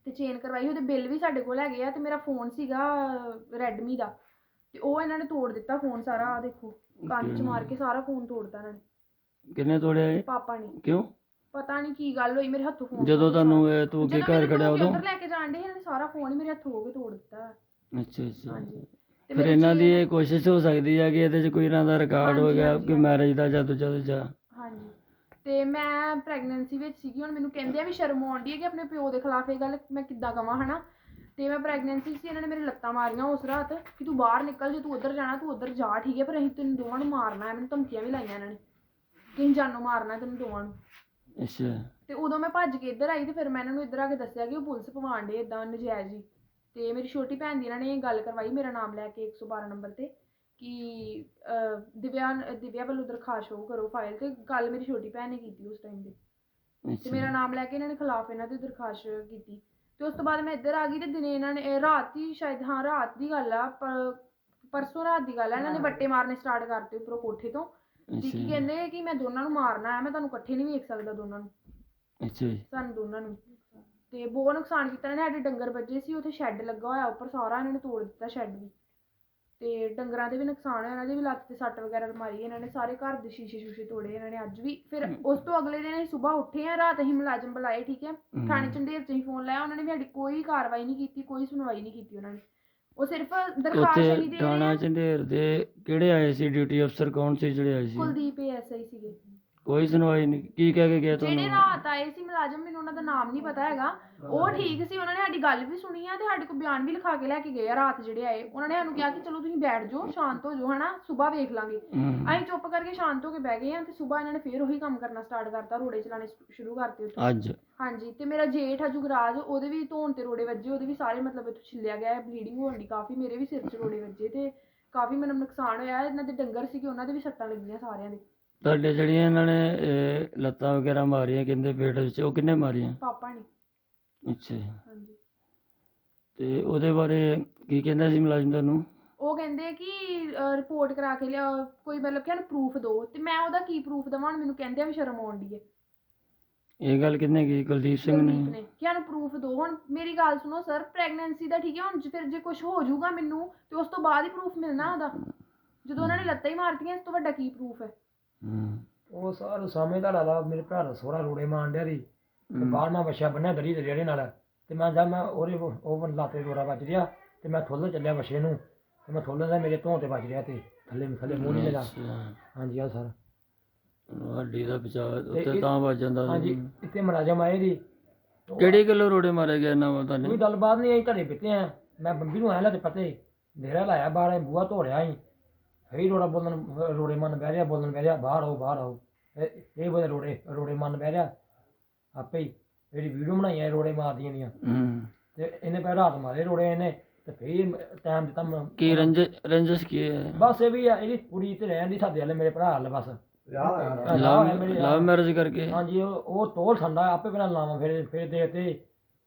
ਤੇ ਚੇਨ ਕਰਵਾਈ ਉਹਦੇ ਬਿੱਲ ਵੀ ਸਾਡੇ ਕੋਲ ਹੈਗੇ ਆ ਤੇ ਮੇਰਾ ਫੋਨ ਸੀਗਾ ਰੈਡਮੀ ਦਾ ਤੇ ਉਹ ਇਹਨਾਂ ਨੇ ਤੋੜ ਦਿੱਤਾ ਫੋਨ ਸਾਰਾ ਆ ਦੇਖੋ ਕੰਨ ਚ ਮਾਰ ਕੇ ਸਾਰਾ ਫੋਨ ਤੋੜਤਾ ਇਹਨਾਂ ਨੇ। ਕਿੰਨੇ ਤੋੜਿਆ ਇਹ? ਪਾਪਾ ਨੇ। ਕਿਉਂ? ਪਤਾ ਨਹੀਂ ਕੀ ਗੱਲ ਹੋਈ ਮੇਰੇ ਹੱਥੋਂ ਫੋਨ ਜਦੋਂ ਤੁਹਾਨੂੰ ਇਹ ਤੂੰ ਜਦੋਂ ਘਰ ਖੜਿਆ ਉਦੋਂ? ਉੱਧਰ ਲੈ ਕੇ ਜਾਣ ਦੇ ਇਹਨਾਂ ਨੇ ਸਾਰਾ ਫੋਨ ਹੀ ਮੇਰੇ ਹੱਥੋਂ ਹੋ ਕੇ ਤੋੜ ਦਿੱਤਾ। ਅੱਛਾ ਅੱਛਾ। ਹਾਂਜੀ। ਤੇ ਫਿਰ ਮੇਰੀ ਇਹਨਾਂ ਦੀ ਇਹ ਕੋਸ਼ਿਸ਼ ਹੋ ਸਕਦੀ ਹੈ ਕਿ ਇਹਦੇ 'ਚ ਕੋਈ ਇਹਨਾਂ ਦਾ ਰਿਕਾਰਡ ਹੋ ਗਿਆ ਕਿ ਮੈਰਿਜ ਦਾ ਜਾਦੂ ਜਾਦੂ ਜਾ ਹਾਂਜੀ ਤੇ ਮੈਂ ਪ੍ਰੈਗਨੈਂਸੀ ਵਿੱਚ ਸੀਗੀ ਹੁਣ ਮੈਨੂੰ ਕਹਿੰਦੇ ਆ ਵੀ ਸ਼ਰਮ ਆਉਂਦੀ ਹੈ ਕਿ ਆਪਣੇ ਪਿਓ ਦੇ ਖਿਲਾਫ ਇਹ ਗੱਲ ਮੈਂ ਕਿੱਦਾਂ ਕਵਾਂ ਹਨਾ? ਤੇ ਮੈਂ ਪ੍ਰੈਗਨੈਂਸੀ ਸੀ ਇਹਨਾਂ ਨੇ ਮੇਰੇ ਲੱਤਾਂ ਮਾਰੀਆਂ ਉਸ ਰਾਤ ਕਿ ਤੂੰ ਬਾਹਰ ਨਿਕਲ ਜੇ ਤੂੰ ਉੱਧਰ ਜਾਣਾ ਤੂੰ ਉੱਧਰ ਜਾ ਠੀਕ ਹੈ? ਪਰ ਅਸੀਂ ਤੈਨੂੰ ਦੋਵਾਂ ਨੂੰ ਮਾਰਨਾ ਹੈ ਮੈਨੂੰ ਧਮਕੀਆਂ ਵੀ ਲਾਈਆਂ ਇਹਨਾਂ ਨੇ। ਕਿ ਜਾਨੋਂ ਮਾਰਨਾ ਤੈਨੂੰ ਦੋਵਾਂ ਨੂੰ। ਅੱਛਾ। ਤੇ ਉਦੋਂ ਮੈਂ ਭੱਜ ਕੇ ਇੱਧਰ ਆਈ ਤੇ ਫਿਰ ਮੈਂ ਇਹਨਾਂ ਨੂੰ ਇੱਧਰ ਆ ਕੇ ਦੱਸਿਆ ਕਿ ਉਹ ਪੁਲਿਸ ਪਵਾਉਣ ਡੇ ਇਦਾਂ ਨਜਾਇਜ਼ ਹੀ। ਤੇ ਮੇਰੀ ਛੋਟੀ ਭੈਣ ਦੀ ਇਹਨਾਂ ਨੇ ਗੱਲ ਕਰਵਾਈ ਮੇਰਾ ਨਾਮ ਲੈ ਕੇ 112 ਨੰਬਰ ਤੇ। ਕਿ ਦਿਵਿਆ ਦਿਵਿਆ ਵੱਲੋਂ ਦਰਖਾਸਤ ਸ਼ੋ ਕਰੋ ਫਾਈਲ ਤੇ ਗੱਲ ਮੇਰੀ ਛੋਟੀ ਭੈਣ ਨੇ ਕੀਤੀ ਉਸ ਟਾਈਮ ਤੇ। ਤੇ ਮੇਰਾ ਨਾਮ ਲੈ ਕੇ ਇਹਨਾਂ ਨੇ ਖਿਲਾਫ ਇਹਨਾਂ ਦੀ ਦਰਖਾਸਤ ਕੀਤੀ। ਤੇ ਉਸ ਤੋਂ ਬਾਅਦ ਮੈਂ ਇੱਧਰ ਆ ਗਈ ਤੇ ਦਿਨੇ ਇਹਨਾਂ ਨੇ ਰਾਤ ਹੀ ਸ਼ਾਇਦ ਹਾਂ ਰਾਤ ਦੀ ਗੱਲ ਆ ਪਰ ਪਰਸੋਂ ਰਾਤ ਦੀ ਗੱਲ ਆ ਇਹਨਾਂ ਨੇ ਵੱਟੇ ਮਾਰਨੇ ਸਟਾਰਟ ਕਰਤੇ ਉੱਪਰੋਂ ਕੋਠੇ ਤੋਂ। ਤੇ ਕਹਿੰਦੇ ਕਿ ਮੈਂ ਦੋਨਾਂ ਨੂੰ ਮਾਰਨਾ ਹੈ ਮੈਂ ਤੁਹਾਨੂੰ ਇਕੱਠੇ ਨਹੀਂ ਵੇਖ ਸਕਦਾ ਦੋਨਾਂ ਨੂੰ। ਅੱਛਾ ਜੀ। ਸਾਨੂੰ ਦੋਨਾਂ ਨੂੰ। ਤੇ ਬਹੁਤ ਨੁਕਸਾਨ ਕੀਤਾ ਇਹਨਾਂ ਨੇ ਸਾਡੇ ਡੰਗਰ ਵੱਜੇ ਸੀ ਉੱਥੇ ਸ਼ੈੱਡ ਲੱਗਾ ਹੋਇਆ ਉੱਪਰ ਸਾਰਾ ਇਹਨਾਂ ਨੇ ਤੋੜ ਦਿੱਤਾ ਸ਼ੈੱਡ ਵੀ। ਤੇ ਡੰਗਰਾਂ ਦੇ ਵੀ ਨੁਕਸਾਨ ਹੋਇਆ ਇਹਨਾਂ ਦੀ ਵੀ ਲੱਤ ਤੇ ਸੱਟ ਵਗੈਰਾ ਮਾਰੀ ਇਹਨਾਂ ਨੇ ਸਾਰੇ ਘਰ ਦੇ ਸ਼ੀਸ਼ੇ ਸ਼ੂਸ਼ੇ ਤੋੜੇ ਇਹਨਾਂ ਨੇ ਅੱਜ ਵੀ। ਫਿਰ ਉਸ ਤੋਂ ਅਗਲੇ ਦਿਨ ਅਸੀਂ ਸਵੇਰ ਉੱਠੇ ਆ ਰਾਤ ਅਸੀਂ ਮੁਲਾਜ਼ਮ ਬੁਲਾਏ ਠੀਕ ਹੈ? ਥਾਣੇ ਚੰਡੇਰ ਚ ਹੀ ਫੋਨ ਲਾਇਆ ਉਹਨਾਂ ਨੇ ਵੀ ਸਾਡੀ ਕੋਈ ਕਾਰਵਾਈ ਨਹੀਂ ਕੀਤੀ ਕੋਈ ਸੁਣਵਾਈ ਨਹੀਂ ਕੀਤੀ ਉਹਨਾਂ ਨੇ। ਉਹ ਸਿਰਫ ਦਰਖਾਸਤ ਹੀ ਦੇ ਥਾਣਾ ਰਹੇ ਆ। ਝੰਡੇਰ ਦੇ ਕਿਹੜੇ ਆਏ ਸੀ? ਡਿਊਟੀ ਅਫਸਰ ਕੌਣ ਸੀ ਜਿਹੜੇ ਆਏ ਸੀ? ਕੁਲਦੀਪ ਐਸਆਈ ਸੀਗੇ। ਕੋਈ ਸੁਣਵਾਈ ਨਹੀਂ। ਕੀ ਕਹਿ ਕੇ ਗਿਆ ਜਿਹੜੇ ਤੁਹਾਨੂੰ ਰਾਤ ਆਏ ਸੀ ਮੁਲਾਜ਼ਮ ਮੈਨੂੰ ਉਹਨਾਂ ਦਾ ਨਾਮ ਨਹੀਂ ਪਤਾ ਹੈਗਾ। ਉਹ ਠੀਕ ਸੀ ਉਹਨਾਂ ਨੇ ਸਾਡੀ ਗੱਲ ਵੀ ਸੁਣੀ ਆ ਤੇ ਸਾਡੇ ਕੋਲ ਬਿਆਨ ਵੀ ਲਿਖਾ ਕੇ ਲੈ ਕੇ ਗਏ ਆ ਰਾਤ ਜਿਹੜੇ ਆਏ। ਉਹਨਾਂ ਨੇ ਸਾਨੂੰ ਕਿਹਾ ਕਿ ਚਲੋ ਤੁਸੀਂ ਬੈਠ ਜਾਓ ਸ਼ਾਂਤ ਹੋ ਜਾਓ ਹਨਾ? ਸਵੇਰ ਵੇਖ ਲਾਂਗੇ। ਅਸੀਂ ਚੁੱਪ ਕਰਕੇ ਸ਼ਾਂਤ ਹੋ ਕੇ ਬਹਿ ਗਏ ਆ ਤੇ ਸਵੇਰ ਇਹਨਾਂ ਨੇ ਫੇਰ ਉਹੀ ਕੰਮ ਕਰਨਾ ਸਟਾਰਟ ਕਰਤਾ ਰੋੜੇ ਚਲਾਣੇ ਸ਼ੁ- ਸ਼ੁਰੂ ਕਰਤੇ ਉੱਥੇ। ਅੱਜ? ਹਾਂਜੀ ਤੇ ਮੇਰਾ ਜੇਠ ਆ ਜੁਗਰਾਜ ਉਹਦੇ ਵੀ ਧੋਣ ਤੇ ਰੋੜੇ ਵੱਜੇ ਉਹਦੇ ਵੀ ਸਾਰੇ ਮਤਲਬ ਇੱਥੋਂ ਛਿੱਲਿਆ ਗਿਆ ਹੈ ਬਲੀਡਿੰਗ ਹੋਣ ਦੀ ਕਾਫੀ ਮੇਰੇ ਵੀ ਸਿਰ 'ਚ ਰੋੜੇ ਵੱਜੇ ਤੇ ਕਾਫੀ ਮੈਨੂੰ ਨੁਕਸਾਨ ਹੋਇਆ ਇਹਨਾਂ ਦੇ ਡੰਗਰ ਸੀਗੇ ਉਹਨਾਂ ਦੇ ਵੀ ਸੱਟਾਂ ਲੱਗੀਆਂ ਸਾਰਿਆਂ ਦੇ। ਤੁਹਾਡੇ ਜਿਹੜੀਆਂ ਇਹਨਾਂ ਨੇ ਇਹ, ਲੱਤਾਂ ਵਗੈਰਾ ਮਾਰੀਆਂ ਕਹਿੰਦੇ ਪੇਟ ਵਿੱਚ ਉਹ ਕਿੰਨੇ ਮਾਰੀਆਂ? ਪਾਪਾ ਨੇ। ਅੱਛਾ ਜੀ। ਹਾਂਜੀ। ਤੇ ਉਹਦੇ ਬਾਰੇ ਕੀ ਕਹਿੰਦਾ ਸੀ ਮੁਲਾਜ਼ਮ ਤੁਹਾਨੂੰ? ਉਹ ਕਹਿੰਦੇ ਕਿ ਰਿਪੋਰਟ ਕਰਾ ਕੇ ਲਿਆ ਕੋਈ ਮਤਲਬ ਕਿ ਪ੍ਰੂਫ ਦਿਓ ਤੇ ਮੈਂ ਉਹਦਾ ਕੀ ਪ੍ਰੂਫ ਦਵਾਂ? ਹੁਣ ਮੈਨੂੰ ਕਹਿੰਦੇ ਆ ਵੀ ਸ਼ਰਮ ਆਉਂਦੀ ਹੈ ਇਹ ਗੱਲ ਕਿੰਨੇ ਕੀ? ਕੁਲਦੀਪ ਸਿੰਘ ਕੁਲਦੀਪ ਨੇ। ਨੇ ਕਿ ਸਾਨੂੰ ਪ੍ਰੂਫ ਦਿਓ ਹੁਣ ਮੇਰੀ ਗੱਲ ਸੁਣੋ ਸਰ ਪ੍ਰੈਗਨੈਂਸੀ ਦਾ ਠੀਕ ਹੈ ਹੁਣ ਜੇ ਫਿਰ ਜੇ ਕੁਝ ਹੋ ਜਾਊਗਾ ਮੈਨੂੰ ਤੇ ਉਸ ਤੋਂ ਬਾਅਦ ਹੀ ਪ੍ਰੂਫ ਮਿਲਣਾ ਉਹਦਾ। ਜਦੋਂ ਉਹਨਾਂ ਨੇ ਲੱਤਾਂ ਹੀ ਮਾਰਤੀਆਂ ਇਸ ਤੋਂ ਵੱਡਾ ਕੀ ਪ੍ਰੂਫ ਹੈ? ਹੂੰ। ਉਹ ਸਾਰ ਸਾਹਮਣੇ ਦਾ ਮੇਰੇ ਭਰਾ ਦਾ ਸੋਹਰਾ ਰੋੜੇ ਮਾਰਨ ਡਿਆ ਸੀ। ਬਾਹਰ ਮੈਂ ਵਛਿਆ ਬੰਨਿਆ ਦਰੀ ਦੇ ਜਿਹੜੇ ਨਾਲ। ਤੇ ਮੈਂ ਜਦ ਮੈਂ ਉਹਦੇ ਉਹ ਉਹ ਲਾਤੇ ਰੋੜਾ ਵੱਜ ਰਿਹਾ। ਤੇ ਮੈਂ ਥੋਲੇ ਚੱਲਿਆ ਵਛੇ ਨੂੰ। ਤੇ ਮੈਂ ਥੋਲੇ ਦਾ ਮੇਰੇ ਧੋਂ ਤੇ ਵੱਜ ਰਿਹਾ ਤੇ ਥੱਲੇ ਥੱਲੇ ਮੂੰਹ ਨਹੀਂ ਲੱਗਾ। ਹਾਂਜੀ ਆ ਸਰ। ਹੱਡੀ ਦਾ ਬਚਾਅ ਉੱਤੇ ਤਾਂ ਵੱਜ ਜਾਂਦਾ। ਹਾਂਜੀ ਇੱਥੇ ਮੁਲਾਜ਼ਮ ਆਏ ਦੀ ਕਿਹੜੀ ਗੱਲੋਂ ਰੋੜੇ ਮਾਰੇ ਗਏ ਨਾ ਕੋਈ ਤੁਹਾਨੂੰ? ਗੱਲਬਾਤ ਨਹੀਂ ਆਈ ਘਰੇ ਬਿੱਤੇ ਆ। ਮੈਂ ਬੰਬੀ ਨੂੰ ਆਇਆ ਲਾ ਤੇ ਪਤੇ ਡੇਰਾ ਲਾਇਆ ਬਾਹਰ ਬੂਆ ਧੋ ਰਿਹਾ ਸੀ। ਫੇਰ ਰੋੜਾ ਬੋਲਣ ਰੋੜੇ ਮਨ ਬਹਿ ਰਿਹਾ ਬੋਲਣ ਬਹਿ ਰਿਹਾ ਬਾਹਰ ਆਓ ਬਾਹਰ ਆਓ। ਇਹ- ਇਹ ਬੋਲੇ ਰੋੜੇ ਰੋੜੇ ਮਨ ਬਹਿ ਰਿਹਾ। ਆਪੇ ਹੀ ਜਿਹੜੀ ਵੀਡੀਓ ਬਣਾਈ ਹੈ ਰੋੜੇ ਮਾਰਦੀਆਂ ਦੀਆਂ ਹੂੰ। ਤੇ ਇਹਨੇ ਪਹਿਲਾਂ ਰਾਤ ਮਾਰੇ ਰੋੜੇ ਇਹਨੇ ਤੇ ਫੇਰ ਟਾਈਮ ਦਿੱਤਾ ਮ- ਕੀ ਰੰਜ ਰੰਜਸ ਕੀ ਹੈ? ਬਸ ਇਹ ਵੀ ਆ ਇਹਦੀ ਕੁੜੀ ਤੇ ਰਹਿਣ ਦੀ ਸਾਡੇ ਵਾਲੇ ਮੇਰੇ ਭਰਾ ਵਾਲੇ ਬਸ। ਲਵ ਮੈਰਿਜ ਕਰਕੇ? ਹਾਂਜੀ ਉਹ ਤੋਲ ਸੰਦਾ ਆਪੇ ਪਹਿਲਾਂ ਲਾਵਾਂ ਫਿਰ ਫਿਰ ਦੇ ਤੇ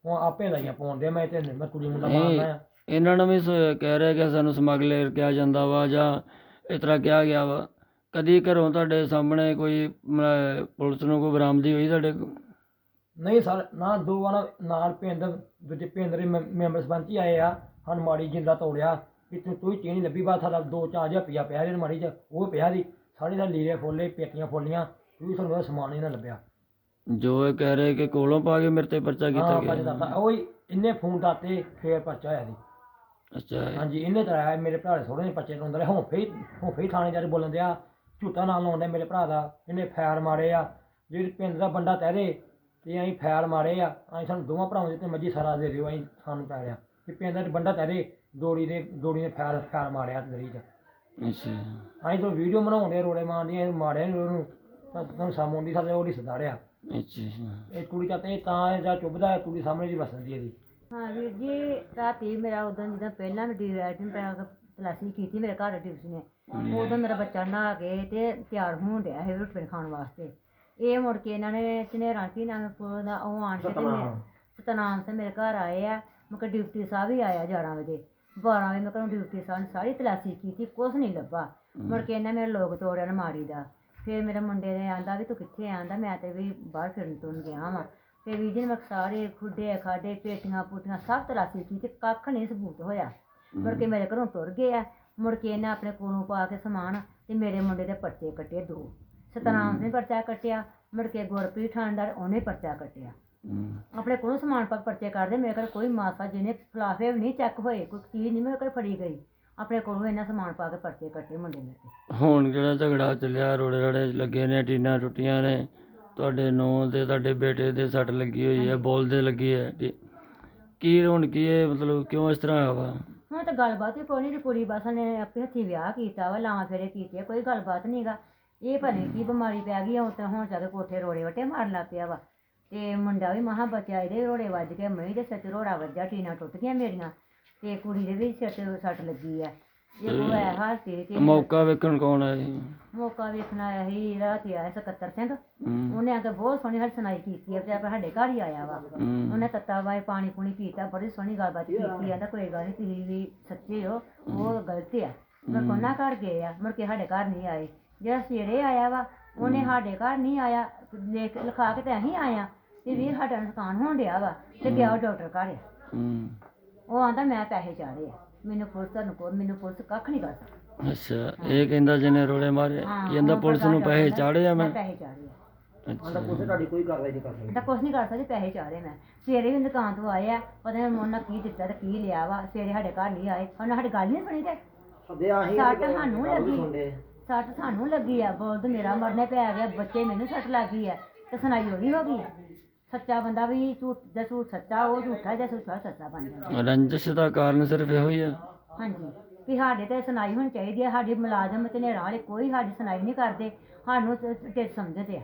ਹੁਣ ਆਪੇ ਲਾਈਆਂ ਪਾਉਣ ਦੇ ਮੈਂ ਤੇ ਮੈਂ ਕੁੜੀ ਮੁੰਡਾ ਆ ਇਹਨਾਂ ਨੂੰ ਵੀ ਕਹਿ ਰਿਹਾ ਕਿ ਸਾਨੂੰ ਸਮਗਲਰ ਕਿਹਾ ਜਾਂਦਾ ਵਾ ਜਾਂ ਇਸ ਤਰ੍ਹਾਂ ਕਿਹਾ ਗਿਆ ਵਾ। ਕਦੀ ਘਰੋਂ ਤੁਹਾਡੇ ਸਾਹਮਣੇ ਕੋਈ ਪੁਲਿਸ ਨੂੰ ਕੋਈ ਬਰਾਮਦੀ ਹੋਈ ਤੁਹਾਡੇ? ਨਹੀਂ ਸਰ ਨਾ ਦੋ ਵਾਰ ਨਾਲ ਪਿੰਡ ਦੂਜੇ ਪਿੰਡ ਦੇ ਮੈਂ- ਮੈਂਬਰ ਸਰਪੰਚ ਹੀ ਆਏ ਆ ਹਨ ਮਾੜੀ ਜਿੰਦਾ ਤੋੜਿਆ। ਕਿ ਤੂੰ ਤੂੰ ਹੀ ਚੀਨੀ ਲੱਭੀ ਬਾਤ ਸਾਡਾ ਦੋ ਚਾਰ ਹਜ਼ਾਰ ਰੁਪਇਆ ਪਿਆ ਜੇ ਮਾੜੀ ਚ ਉਹ ਪਿਆ ਦੀ ਸਾਡੇ ਦਾ ਲੀਰੇ ਫੋਲੇ ਪੇਟੀਆਂ ਫੋਲੀਆਂ ਕੋਈ ਸਾਨੂੰ ਉਹਦਾ ਸਮਾਨ ਹੀ ਨਾ ਲੱਭਿਆ। ਜੋ ਇਹ ਕਹਿ ਰਹੇ ਕਿ ਕੋਲੋਂ ਪਾ ਕੇ ਮੇਰੇ ਤੇ ਪਰਚਾ ਕੀਤਾ ਹਾਂ ਪੰਜ ਗਿਆ ਦੱਸਦਾ ਉਹ ਹੀ ਇੰਨੇ ਫੋਨ ਦਾਤੇ ਫੇਰ ਪਰਚਾ ਹੋਇਆ ਦੀ ਅੱਛਾ। ਹਾਂਜੀ ਇਹਨੇ ਕਰਾਇਆ ਮੇਰੇ ਭਰਾ ਦੇ ਥੋੜੇ ਜਿਹੇ ਪਰਚੇ ਲਾਉਂਦਾ ਰਿਹਾ ਹੁਣ ਫੇਰ ਹੁਣ ਫੇਰ ਥਾਣੇ ਜਾ ਕੇ ਬੋਲਣ ਦਿਆ ਝੂਟਾ ਨਾਲ ਲਾਉਂਦਾ ਮੇਰੇ ਭਰਾ ਦਾ ਇਹਨੇ ਫੈਰ ਮਾਰੇ ਆ। ਜਿਹੜੇ ਪਿੰਡ ਦਾ ਬੰਦਾ ਤਹਿਰੇ ਤੇ ਅਸੀਂ ਫੈਰ ਮਾਰੇ ਆ। ਅਸੀਂ ਸਾਨੂੰ ਦੋਵਾਂ ਭਰਾਵਾਂ ਦੇ ਤੇ ਮੱਜੀ ਸਾਰਾ ਦੇ ਦਿਓ ਅਸੀਂ ਸਾਨੂੰ ਪੈ ਰਿਹਾ। ਤੇ ਪਿੰਡ ਦਾ ਬੰਦਾ ਤਹਿਰੇ ਦੋੜੀ ਦੇ ਦੋੜੀ ਨੇ ਫੈਰ ਫੈਰ ਮਾਰਿਆ ਦਰੀ ਚ ਅੱਛਾ। ਅਸੀਂ ਤਾਂ ਵੀਡੀਓ ਬਣਾਉਂਦੇ ਰੋੜੇ ਮਾਰਦੀਆਂ ਇਹ ਮਾਰਿਆ ਨੀ ਉਹਨੂੰ। ਤਾਂ ਤੁਹਾਨੂੰ ਸਾਹਮਣੇ ਦੀ ਸਾਡੇ ਉਹਦੀ ਸਦਾੜਿਆ ਅੱਛਾ। ਇਹ ਕੁੜੀ ਤਾਂ ਤੇ ਤਾਂ ਇਹ ਜਾਂ ਚੁੱਭਦਾ ਹੈ ਕੁੜੀ ਸਾਹਮਣੇ ਦੀ ਵਸਦੀ ਇਹਦੀ। ਹਾਂ ਵੀਰ ਜੀ ਰਾਤੀ ਮੇਰਾ ਉਦੋਂ ਜਦੋਂ ਪਹਿਲਾਂ ਮੈਂ ਡੀਰਾਈਟਿੰਗ ਪੈ ਤਲਾਸ਼ੀ ਕੀਤੀ ਮੇਰੇ ਘਰ ਡਿਊਟੀ ਨੇ ਉਦੋਂ ਮੇਰਾ ਬੱਚਾ ਨਹਾ ਕੇ ਤੇ ਤਿਆਰ ਹੋਣ ਡਿਆ ਸੀ ਰੋਟੀ ਖਾਣ ਵਾਸਤੇ। ਇਹ ਮੁੜ ਕੇ ਇਹਨਾਂ ਨੇ ਚਨੇਰਾਂ ਕੀ ਨਾਮ ਦਾ ਉਹ ਆਣ ਕੇ ਤੇ ਮੇਰੇ ਸਤਨਾਮ ਸੇ ਮੇਰੇ ਘਰ ਆਏ ਆ। ਮੈਂ ਕਿਹਾ ਡਿਊਟੀ ਸਾਹਿਬ ਹੀ ਆਇਆ 11 ਵਜੇ। 12 ਵਜੇ ਮੈਂ ਘਰੋਂ ਡਿਊਟੀ ਸਾਹਿਬ ਨੇ ਸਾਰੀ ਤਲਾਸ਼ੀ ਕੀਤੀ ਕੁਛ ਨਹੀਂ ਲੱਭਾ। ਮੁੜ ਕੇ ਇਹਨਾਂ ਮੇਰੇ ਲੋਕ ਤੋੜਿਆ ਨੇ ਮਾੜੀ ਦਾ। ਫਿਰ ਮੇਰੇ ਮੁੰਡੇ ਨੇ ਆਂਦਾ ਵੀ ਤੂੰ ਕਿੱਥੇ ਆਂਦਾ? ਮੈਂ ਤੇ ਵੀ ਬਾਹਰ ਫਿਰਨ ਤੁਰਨ ਗਿਆ ਵਾਂ। ਤੇ ਵੀ ਜੀ ਨੇ ਮੈਂ ਸਾਰੇ ਖੁੱਡੇ ਖਾਡੇ ਪੇਟੀਆਂ ਪੁੱਟੀਆਂ ਸਭ ਤਲਾਸ਼ੀ ਕੀਤੀ ਕੱਖ ਨਹੀਂ ਸਬੂਤ ਹੋਇਆ। ਮੁੜ ਕੇ ਮੇਰੇ ਘਰੋਂ ਤੁਰ ਗਏ ਆ ਮੁੜ ਕੇ ਇਹਨੇ ਆਪਣੇ ਕੋਲੋਂ ਪਾ ਕੇ ਸਮਾਨ ਤੇ ਮੇਰੇ ਮੁੰਡੇ ਦੇ ਪਰਚੇ ਕੱਟੇ ਦੋ। ਸਤਨਾਮ ਨੇ ਪਰਚਾ ਕੱਟਿਆ ਮੁੜ ਕੇ ਗੁਰਪ੍ਰੀਤ ਠਾਂਡਰ ਉਹਨੇ ਪਰਚਾ ਕੱਟਿਆ। ਆਪਣੇ ਕੋਲੋਂ ਸਮਾਨ ਪਾ ਪਰਚੇ ਕਰਦੇ ਮੇਰੇ ਕੋਲ ਕੋਈ ਮਾਸਾ ਜਿਹਨੇ ਖਿਲਾਫੇ ਵੀ ਨਹੀਂ ਚੈੱਕ ਹੋਏ ਕੋਈ ਚੀਜ਼ ਨਹੀਂ ਮੇਰੇ ਕੋਲ ਫੜੀ ਗਈ। ਆਪਣੇ ਕੋਲੋਂ ਇਹਨਾਂ ਸਮਾਨ ਪਾ ਕੇ ਪਰਚੇ ਕੱਟੇ ਮੁੰਡੇ ਨੇ ਤੇ। ਹੁਣ ਜਿਹੜਾ ਝਗੜਾ ਚੱਲਿਆ ਰੋੜੇ ਰੜੇ ਲੱਗੇ ਨੇ ਟੀਨਾਂ ਟੁੱਟੀਆਂ ਨੇ। ਤੁਹਾਡੇ ਨੂੰਹ ਦੇ ਤੁਹਾਡੇ ਬੇਟੇ ਦੇ ਸੱਟ ਲੱਗੀ ਹੋਈ ਹੈ ਬੋਲਦੇ ਲੱਗੀ ਹੈ ਤੇ ਕੀ ਹੁਣ ਕੀ ਹੈ ਮਤਲਬ ਕਿਉਂ ਇਸ ਤਰ੍ਹਾਂ ਹੋਇਆ ਵਾ? ਹੁਣ ਤਾਂ ਗੱਲਬਾਤ ਹੀ ਕੋਈ ਨਹੀਂ ਕੁੜੀ ਬਸ ਨੇ ਆਪੇ ਹੱਥੀਂ ਵਿਆਹ ਕੀਤਾ ਵਾ ਲਾਵਾਂ ਫੇਰੇ ਕੀਤੇ ਆ, ਕੋਈ ਗੱਲਬਾਤ ਨਹੀਂਗਾ ਇਹ ਪਤਾ ਨੀ ਕੀ ਬਿਮਾਰੀ ਪੈ ਗਈ ਆ ਹੁਣ ਤਾਂ ਹੁਣ ਜਾ ਕੇ ਕੋਠੇ ਰੋੜੇ ਵਟੇ ਮਾਰਨ ਲੱਗ ਪਿਆ ਵਾ। ਤੇ ਮੁੰਡਾ ਵੀ ਮਹਾ ਬਚਿਆ ਇਹਦੇ ਰੋੜੇ ਵੱਜ ਕੇ ਮਹੀਂ ਦੇ ਸੱਚ ਰੋੜਾ ਵੱਜਾ ਟੀਨਾ ਟੁੱਟ ਗਈਆਂ ਮੇਰੀਆਂ। ਤੇ ਕੁੜੀ ਦੇ ਵੀ ਸਿਰ ਸੱਟ ਲੱਗੀ ਆ। ਉਹ ਹੈ ਤੇ ਤੇ ਮੌਕਾ ਵੇਖਣ ਕੌਣ ਆਇਆ ਸੀ? ਮੌਕਾ ਵੇਖਣ ਆਇਆ ਸੀ ਰਾਤ ਹੀ ਆਇਆ ਸਕੱਤਰ ਸਿੰਘ। ਹੂੰ। ਉਹਨੇ ਆ ਕੇ ਬਹੁਤ ਸੋਹਣੀ ਹਰ ਸੁਣਾਈ ਕੀਤੀ ਆ ਤੇ ਆਪਾਂ ਸਾਡੇ ਘਰ ਹੀ ਆਇਆ ਵਾ। ਹੂੰ। ਉਹਨੇ ਤੱਤਾ ਵਾਏ ਪਾਣੀ ਪੂਣੀ ਪੀਤਾ ਬੜੀ ਸੋਹਣੀ ਗੱਲਬਾਤ ਕੀਤੀ ਕਹਿੰਦਾ ਕੋਈ ਗੱਲ ਨਹੀਂ ਤੁਸੀਂ ਵੀ ਸੱਚੇ ਹੋ ਉਹ ਗਲਤ ਆ। ਮੈਂ ਕੋਨਾ ਘਰ ਗਏ ਆ ਮੁੜ ਕੇ ਸਾਡੇ ਘਰ ਨਹੀਂ ਆਏ। ਜਿਹੜਾ ਸਵੇਰੇ ਆਇਆ ਵਾ ਉਹਨੇ ਸਾਡੇ ਘਰ ਨਹੀਂ ਆਇਆ ਲਿਖ ਲਿਖਾ ਕੇ ਤੇ ਅਸੀਂ ਆਇਆ ਤੇ ਵੀਰ ਸਾਡਾ ਨੁਕਸਾਨ ਹੋਣ ਡਿਆ ਵਾ ਤੇ ਗਿਆ ਉਹ ਡਾਕਟਰ ਘਰ ਆ। ਹੂੰ। ਉਹ ਆਂਦਾ ਮੈਂ ਪੈਸੇ ਚਾੜੇ ਆ। ਮੈਨੂੰ ਪੁਲਿਸ ਤੁਹਾਨੂੰ ਕੋ ਮੈਨੂੰ ਪੁਲਿਸ ਕੱਖ ਨਹੀਂ ਕਰ ਸਕਦੀ ਅੱਛਾ ਇਹ ਕਹਿੰਦਾ ਜਿਹਨੇ ਰੋੜੇ ਮਾਰੇ ਹਾਂ, ਕਹਿੰਦਾ ਪੁਲਿਸ ਨੂੰ ਪੈਸੇ ਚਾੜੇ ਆ ਮੈਂ? ਪੈਸੇ ਚਾੜੇ ਆ। ਅੱਛਾ। ਤਾਂ ਕੁਛ ਨਹੀਂ ਕਰ ਸਕਦੀ ਪੈਸੇ ਚਾੜੇ ਮੈਂ। ਸਵੇਰੇ ਵੀ ਦੁਕਾਨ ਤੋਂ ਆਏ ਆ ਪਤਾ ਨਹੀਂ ਉਹਨਾਂ ਕੀ ਦਿੱਤਾ ਤੇ ਕੀ ਲਿਆ ਵਾ ਸਵੇਰੇ ਸਾਡੇ ਘਰ ਨਹੀਂ ਆਏ। ਉਹਨਾਂ ਸਾਡੀ ਗੱਲ ਨਹੀਂ ਸੁਣੀ ਤੇ? ਸੱਟ ਸਾਨੂੰ ਲੱਗੀ। ਸੱਟ ਸਾਨੂੰ ਲੱਗੀ ਆ ਬੋਲਦ ਮੇਰਾ ਮਰਨੇ ਪੈ ਗਿਆ ਬੱਚੇ ਮੈਨੂੰ ਸੱਟ ਲੱਗੀ ਆ ਤੇ ਸੁਣਾਈ ਉਹਦੀ ਹੋ ਗਈ ਸੱਚਾ ਬੰਦਾ ਵੀ ਝੂਠ ਦਾ ਝੂਠ ਸੱਚਾ ਉਹ ਝੂਠਾ ਜਾਂ ਝੂਠਾ ਸੱਚਾ ਬਣ ਜਾਂਦਾ। ਰੰਜਿਸ਼ ਦਾ ਕਾਰਨ ਸਿਰਫ ਇਹੋ ਹੀ ਆ। ਹਾਂਜੀ ਵੀ ਸਾਡੇ ਤੇ ਸੁਣਾਈ ਹੋਣੀ ਚਾਹੀਦੀ ਹੈ ਸਾਡੀ ਮੁਲਾਜ਼ਮ ਤੇ ਨੇੜਾ ਵਾਲੇ ਕੋਈ ਸਾਡੀ ਸੁਣਾਈ ਨਹੀਂ ਕਰਦੇ ਸਾਨੂੰ ਤੇ ਸਮਝਦੇ ਆ।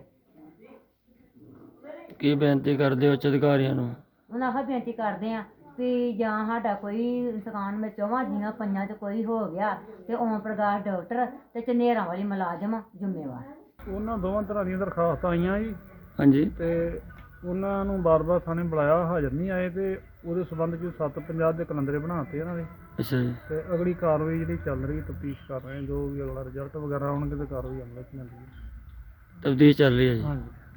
ਕੀ ਬੇਨਤੀ ਕਰਦੇ ਹੋ ਉੱਚ ਅਧਿਕਾਰੀਆਂ ਨੂੰ? ਉਹਨਾਂ ਆਹ ਬੇਨਤੀ ਕਰਦੇ ਆ ਵੀ ਜਾਂ ਸਾਡਾ ਕੋਈ ਦੁਕਾਨ ਵਿੱਚ ਚੌਵਾਂ ਜੀਆਂ ਪੰਜਾਂ ਚ ਕੋਈ ਹੋ ਗਿਆ ਤੇ ਓਮ ਪ੍ਰਕਾਸ਼ ਡਾਕਟਰ ਤੇ ਚਨੇਰਾਂ ਵਾਲੀ ਮੁਲਾਜ਼ਮ ਜ਼ਿੰਮੇਵਾਰ। ਉਹਨਾਂ ਦੋਵਾਂ ਤਰ੍ਹਾਂ ਦੀਆਂ ਦਰਖਾਸਤਾਂ ਆਈਆਂ ਜੀ। ਹਾਂਜੀ। ਤੇ ਉਹਨਾਂ ਨੂੰ ਬਾਰ-ਬਾਰ ਥਾਣੇ ਬੁਲਾਇਆ ਹਾਜ਼ਰ ਨਹੀਂ ਆਏ ਤੇ ਉਹਦੇ ਸਬੰਧ ਵਿੱਚ 750 ਦੇ ਕਲੰਦਰੇ ਬਣਾਤੇ ਇਹਨਾਂ ਦੇ। ਅੱਛਾ ਜੀ। ਤੇ ਅਗਲੀ ਕਾਰਵਾਈ ਜਿਹੜੀ ਚੱਲ ਰਹੀ ਤਫਤੀਸ਼ ਕਰ ਰਹੇ ਹਾਂ ਜੋ ਵੀ ਅਗਲਾ ਰਿਜ਼ਲਟ ਵਗੈਰਾ ਆਉਣਗੇ ਤੇ ਕਾਰਵਾਈ ਅਮਲ ਵਿੱਚ ਲੈਂਦੀ ਹੈ ਤਬਦੀਲ ਚੱਲ ਰਹੀ ਹੈ ਜੀ। ਹਾਂਜੀ।